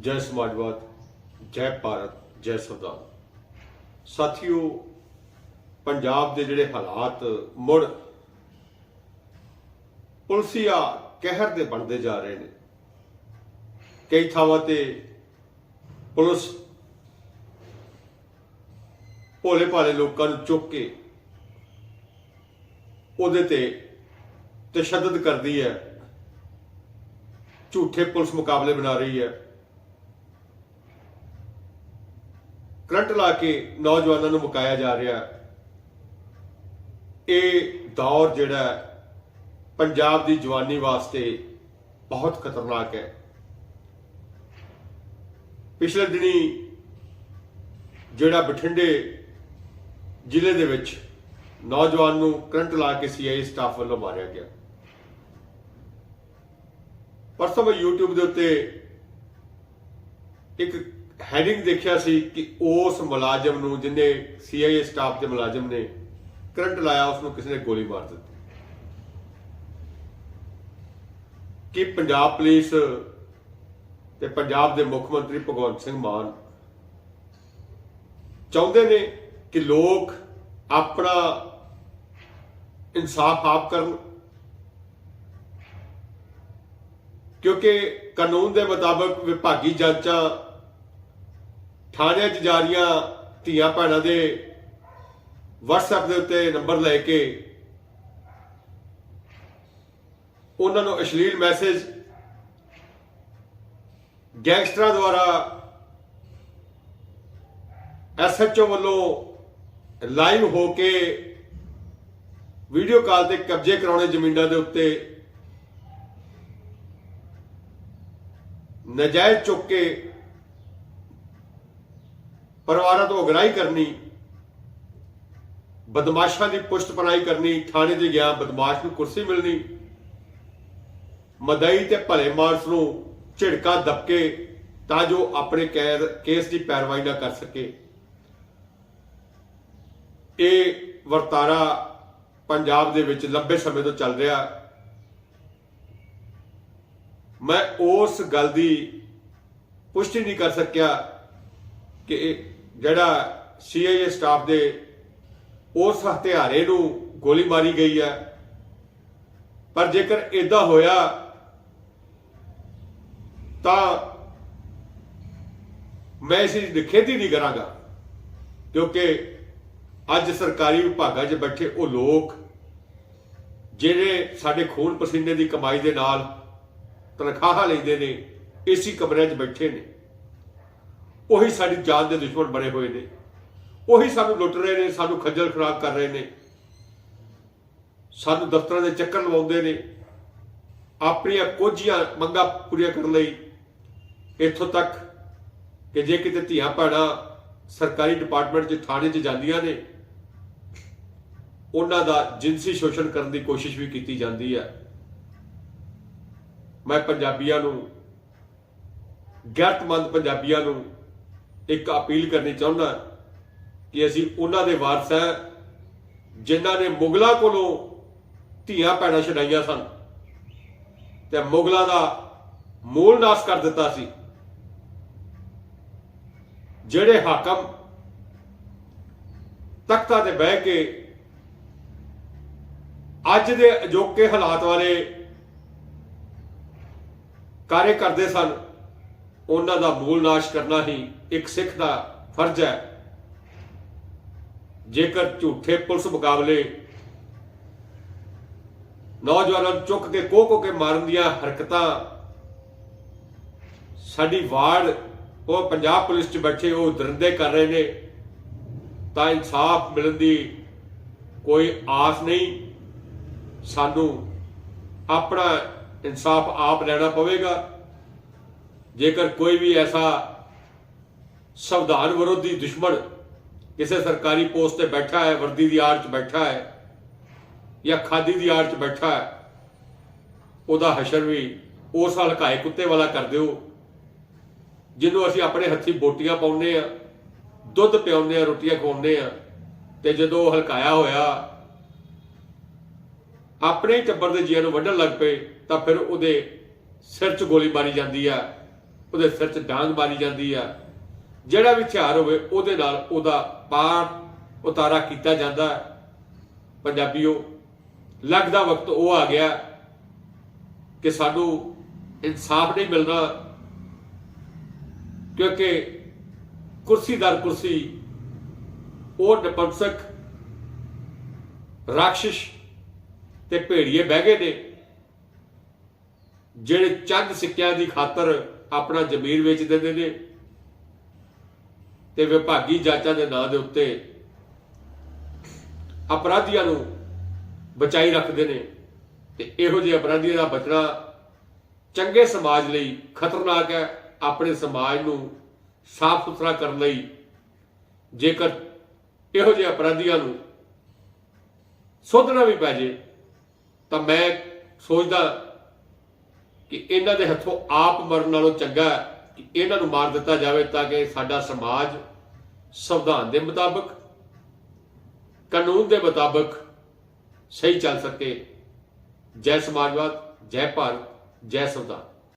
ਜੈ ਸਮਾਜਵਾਦ, ਜੈ ਭਾਰਤ, ਜੈ ਸੰਵਿਧਾਨ। ਸਾਥੀਓ, ਪੰਜਾਬ ਦੇ ਜਿਹੜੇ ਹਾਲਾਤ ਮੁੜ ਪੁਲਸੀਆ ਕਹਿਰ ਦੇ ਬਣਦੇ ਜਾ ਰਹੇ ਨੇ। ਕਈ ਥਾਵਾਂ ਤੇ ਪੁਲਿਸ ਭੋਲੇ ਭਾਲੇ ਲੋਕਾਂ ਨੂੰ ਚੁੱਕ ਕੇ ਉਹਦੇ ਤੇ ਤਸ਼ੱਦਦ ਕਰਦੀ ਹੈ। ਝੂਠੇ ਪੁਲਿਸ ਮੁਕਾਬਲੇ ਬਣਾ ਰਹੀ ਹੈ। ਕਰੰਟ ਲਾ ਕੇ ਨੌਜਵਾਨਾਂ ਨੂੰ ਮੁਕਾਇਆ ਜਾ ਰਿਹਾ ਇਹ ਦੌਰ ਜਿਹੜਾ ਪੰਜਾਬ ਦੀ ਜਵਾਨੀ ਵਾਸਤੇ ਬਹੁਤ ਖਤਰਨਾਕ ਹੈ। ਪਿਛਲੇ ਦਿਨੀ ਜਿਹੜਾ ਬਠਿੰਡੇ ਜ਼ਿਲ੍ਹੇ ਦੇ ਵਿੱਚ ਨੌਜਵਾਨ ਨੂੰ ਕਰੰਟ ਲਾ ਕੇ ਸੀਆਈ ਸਟਾਫ ਵੱਲੋਂ ਮਾਰਿਆ ਗਿਆ। ਪਰਸੋਂ ਮੈਂ YouTube ਦੇ ਉੱਤੇ ਇੱਕ ਹੈਡਿੰਗ ਦੇਖਿਆ ਸੀ ਕਿ ਉਸ ਮੁਲਾਜ਼ਮ ਨੂੰ ਜਿਹਨੇ ਸੀਆਈਏ ਸਟਾਫ ਦੇ ਮੁਲਾਜ਼ਮ ਨੇ, ਕਰੰਟ ਲਾਇਆ ਉਸ ਨੂੰ ਕਿਸੇ ਨੇ ਗੋਲੀ ਮਾਰ ਦਿੱਤੀ। ਕਿ ਪੰਜਾਬ ਪੁਲਿਸ ਤੇ ਪੰਜਾਬ ਦੇ ਮੁੱਖ ਮੰਤਰੀ ਭਗਵੰਤ ਸਿੰਘ ਮਾਨ ਚਾਹੁੰਦੇ ਨੇ ਕਿ ਲੋਕ ਆਪਣਾ ਇਨਸਾਫ ਆਪ ਕਰਨ? ਕਿਉਂਕਿ ਕਾਨੂੰਨ ਦੇ ਮੁਤਾਬਕ ਵਿਭਾਗੀ ਜਾਂਚਾਂ ਥਾਣਿਆਂ 'ਚ ਜਾ ਜਾਰੀਆਂ ਧੀਆਂ ਭੈਣਾਂ ਦੇ WhatsApp ਦੇ ਉੱਤੇ ਨੰਬਰ ਲੈ ਕੇ ਉਹਨਾਂ ਨੂੰ ਅਸ਼ਲੀਲ ਮੈਸੇਜ ਗੈਂਗਸਟਰਾਂ ਦੁਆਰਾ ਐਸਐਚਓ ਵੱਲੋਂ ਲਾਈਵ ਹੋ ਕੇ ਵੀਡੀਓ ਕਾਲ ਤੇ ਕਬਜ਼ੇ ਕਰਾਉਣੇ ਜ਼ਮੀਨਾਂ ਦੇ ਉੱਤੇ ਨਜਾਇਜ਼ ਚੁੱਕ ਕੇ ਪਰਿਵਾਰਾਂ ਤੋਂ ਅਗਰਾਈ ਕਰਨੀ, ਬਦਮਾਸ਼ਾਂ ਦੀ ਪੁਸ਼ਤ ਪਨਾਈ ਕਰਨੀ, ਥਾਣੇ 'ਚ ਗਿਆ, ਬਦਮਾਸ਼ ਨੂੰ ਕੁਰਸੀ ਮਿਲਣੀ, ਮਦਈ ਤੇ ਭਲੇ ਮਾਰਸ਼ ਨੂੰ ਝਿੜਕਾ ਦਬਕੇ ਤਾਂ ਜੋ ਆਪਣੇ ਕੈਦ ਕੇਸ ਦੀ ਪੈਰਵਾਈ ਨਾ ਕਰ ਸਕੇ। ਇਹ ਵਰਤਾਰਾ ਪੰਜਾਬ ਦੇ ਵਿੱਚ ਲੰਬੇ ਸਮੇਂ ਤੋਂ ਚੱਲ ਰਿਹਾ। ਮੈਂ ਉਸ ਗੱਲ ਦੀ ਪੁਸ਼ਟੀ ਨਹੀਂ ਕਰ ਸਕਿਆ ਕਿ ਜਿਹੜਾ ਸੀਆਈਏ ਸਟਾਫ ਦੇ ਉਸ ਹਥਿਆਰੇ ਨੂੰ ਗੋਲੀ ਮਾਰੀ ਗਈ ਹੈ। ਪਰ ਜੇਕਰ ਇਦਾਂ ਹੋਇਆ, ਤਾਂ ਮੈਂ ਇਸ ਦੀ ਖੇਤੀ ਨਹੀਂ ਕਰਾਂਗਾ, ਕਿਉਂਕਿ ਅੱਜ ਸਰਕਾਰੀ ਵਿਭਾਗਾਂ 'ਚ ਬੈਠੇ ਉਹ ਲੋਕ, ਜਿਹੜੇ ਸਾਡੇ ਖੂਨ ਪਸੀਨੇ ਦੀ ਕਮਾਈ ਦੇ ਨਾਲ ਤਨਖਾਹਾਂ ਲੈਂਦੇ ਨੇ, ਏਸੀ ਕਮਰਿਆਂ 'ਚ ਬੈਠੇ ਨੇ। ਉਹੀ ਸਾਡੀ ਜਾਨ ਦੇ ਦੁਸ਼ਮਣ ਬਣੇ ਹੋਏ ਨੇ। ਉਹੀ ਸਾਨੂੰ ਲੁੱਟ ਰਹੇ ਨੇ, ਸਾਨੂੰ ਖੱਜਲ ਖਰਾਬ ਕਰ ਰਹੇ ਨੇ। ਸਾਨੂੰ ਦਫ਼ਤਰਾਂ ਦੇ ਚੱਕਰ ਲਵਾਉਂਦੇ ਨੇ। ਆਪਣੀਆਂ ਕੋਝੀਆਂ ਮੰਗਾਂ ਪੂਰੀਆਂ ਕਰਨ ਲਈ ਇੱਥੋਂ ਤੱਕ ਕਿ ਜੇ ਕਿਤੇ ਧੀਆਂ ਭੈਣਾਂ ਸਰਕਾਰੀ ਡਿਪਾਰਟਮੈਂਟ 'ਚ ਥਾਣੇ 'ਚ ਜਾਂਦੀਆਂ ਨੇ, ਉਹਨਾਂ ਦਾ ਜਿਨਸੀ ਸ਼ੋਸ਼ਣ ਕਰਨ ਦੀ ਕੋਸ਼ਿਸ਼ ਵੀ ਕੀਤੀ ਜਾਂਦੀ ਹੈ ਮੈਂ ਪੰਜਾਬੀਆਂ ਨੂੰ, ਗੈਰਤਮੰਦ ਪੰਜਾਬੀਆਂ ਨੂੰ ਇੱਕ ਅਪੀਲ ਕਰਨੀ ਚਾਹੁੰਦਾ ਕਿ ਅਸੀਂ ਉਹਨਾਂ ਦੇ ਵਾਰਸ ਹਾਂ ਜਿਨ੍ਹਾਂ ਨੇ ਮੁਗਲਾਂ ਕੋਲੋਂ ਧੀਆਂ ਭੈਣਾਂ ਛਡਾਈਆਂ ਸਨ ਤੇ ਮੁਗਲਾਂ ਦਾ ਮੂਲ ਨਾਸ਼ ਕਰ ਦਿੱਤਾ ਸੀ। ਜਿਹੜੇ ਹਾਕਮ ਤਖਤਾਂ ਤੇ ਬਹਿ ਕੇ ਅੱਜ ਦੇ ਅਜੋਕੇ ਹਾਲਾਤ ਵਾਲੇ ਕਾਰੇ ਕਰਦੇ ਸਨ ਉਹਨਾਂ ਦਾ ਮੂਲ ਨਾਸ਼ ਕਰਨਾ ਹੀ ਇੱਕ ਸਿੱਖ ਦਾ ਫਰਜ਼ ਹੈ। ਜੇਕਰ ਝੂਠੇ ਪੁਲਿਸ ਮੁਕਾਬਲੇ ਨੌਜਵਾਨਾਂ ਨੂੰ ਚੁੱਕ ਕੇ ਕੋਹ ਕੋ ਕੇ ਮਾਰਨ ਦੀਆਂ ਹਰਕਤਾਂ, ਸਾਡੀ ਵਾਰਡ, ਉਹ ਪੰਜਾਬ ਪੁਲਿਸ 'ਚ ਬੈਠੇ, ਉਹ ਦਰਿੰਦੇ ਕਰ ਰਹੇ ਨੇ, ਤਾਂ ਇਨਸਾਫ ਮਿਲਣ ਦੀ ਕੋਈ ਆਸ ਨਹੀਂ। ਸਾਨੂੰ ਆਪਣਾ ਇਨਸਾਫ ਆਪ ਲੈਣਾ ਪਵੇਗਾ। ਜੇਕਰ ਕੋਈ ਵੀ ਐਸਾ ਸੰਵਿਧਾਨ ਵਿਰੋਧੀ ਦੁਸ਼ਮਣ ਕਿਸੇ ਸਰਕਾਰੀ ਪੋਸਟ ਤੇ ਬੈਠਾ ਹੈ, ਵਰਦੀ ਦੀ ਆੜ 'ਚ ਬੈਠਾ ਹੈ ਜਾਂ ਖਾਦੀ ਦੀ ਆੜ 'ਚ ਬੈਠਾ ਹੈ, ਉਹਦਾ ਹਸ਼ਰ ਵੀ ਉਸ ਹਲਕਾਏ ਕੁੱਤੇ ਵਾਲਾ ਕਰ ਦਿਓ, ਜਿਹਨੂੰ ਅਸੀਂ ਆਪਣੇ ਹੱਥੀ ਬੋਟੀਆਂ ਪਾਉਂਦੇ ਆ ਦੁੱਧ ਪਿਆਉਂਦੇ ਆ ਰੋਟੀਆਂ ਖਵਾਉਂਦੇ ਆ ਤੇ ਜਦੋਂ ਉਹ ਹਲਕਾਇਆ ਹੋਇਆ ਆਪਣੇ ਹੀ ਟੱਬਰ ਦੇ ਜੀਆਂ ਨੂੰ ਵੱਢਣ ਲੱਗ ਪਏ ਤਾਂ ਫਿਰ ਉਹਦੇ ਸਿਰ 'ਚ ਗੋਲੀ ਮਾਰੀ ਜਾਂਦੀ ਆ ਉਹਦੇ ਸਿਰ 'ਚ ਡਾਂਗ ਮਾਰੀ ਜਾਂਦੀ ਆ ਜਿਹੜਾ ਵੀ ਹਥਿਆਰ ਹੋਵੇ, ਉਹਦੇ ਨਾਲ ਉਹਦਾ ਪਾਰ ਉਤਾਰਾ ਕੀਤਾ ਜਾਂਦਾ ਹੈ। ਪੰਜਾਬੀਓ, ਲੱਗਦਾ ਵਕਤ ਉਹ ਆ ਗਿਆ ਕਿ ਸਾਨੂੰ ਇਨਸਾਫ ਨਹੀਂ ਮਿਲਣਾ, ਕਿਉਂਕਿ ਕੁਰਸੀ ਦਰ ਕੁਰਸੀ ਉਹ ਨਪੰਸਕ ਰਾਖਸ਼ ਤੇ ਭੇੜੀਏ ਬਹਿ ਗਏ ਨੇ, ਜਿਹੜੇ ਚੰਦ ਸਿੱਕਿਆਂ ਦੀ ਖਾਤਰ ਆਪਣਾ ਜ਼ਮੀਰ ਵੇਚ ਦਿੰਦੇ ਨੇ ਤੇ ਵਿਭਾਗੀ ਜਾਂਚਾਂ ਦੇ ਨਾਂ ਦੇ ਉੱਤੇ ਅਪਰਾਧੀਆਂ ਨੂੰ ਬਚਾਈ ਰੱਖਦੇ ਨੇ ਤੇ ਇਹੋ ਜਿਹੇ ਅਪਰਾਧੀਆਂ ਦਾ ਬਚਣਾ ਚੰਗੇ ਸਮਾਜ ਲਈ ਖਤਰਨਾਕ ਹੈ, ਆਪਣੇ ਸਮਾਜ ਨੂੰ ਸਾਫ਼ ਸੁਥਰਾ ਕਰਨ ਲਈ। ਜੇਕਰ ਇਹੋ ਜਿਹੇ ਅਪਰਾਧੀਆਂ ਨੂੰ ਸੋਧਣਾ ਵੀ ਪੈ ਜੇ, ਤਾਂ ਮੈਂ ਸੋਚਦਾ ਕਿ ਇਹਨਾਂ ਦੇ ਹੱਥੋਂ ਆਪ ਮਰਨ ਨਾਲੋਂ ਚੰਗਾ ਕਿ ਇਹਨਾਂ ਨੂੰ ਮਾਰ ਦਿੱਤਾ ਜਾਵੇ ਤਾਂ ਕਿ ਸਾਡਾ ਸਮਾਜ ਸੰਵਿਧਾਨ ਦੇ ਮੁਤਾਬਕ, ਕਾਨੂੰਨ ਦੇ ਮੁਤਾਬਕ ਸਹੀ ਚੱਲ ਸਕੇ। ਜੈ ਸਮਾਜਵਾਦ, ਜੈ ਭਾਰਤ, ਜੈ ਸੰਵਿਧਾਨ।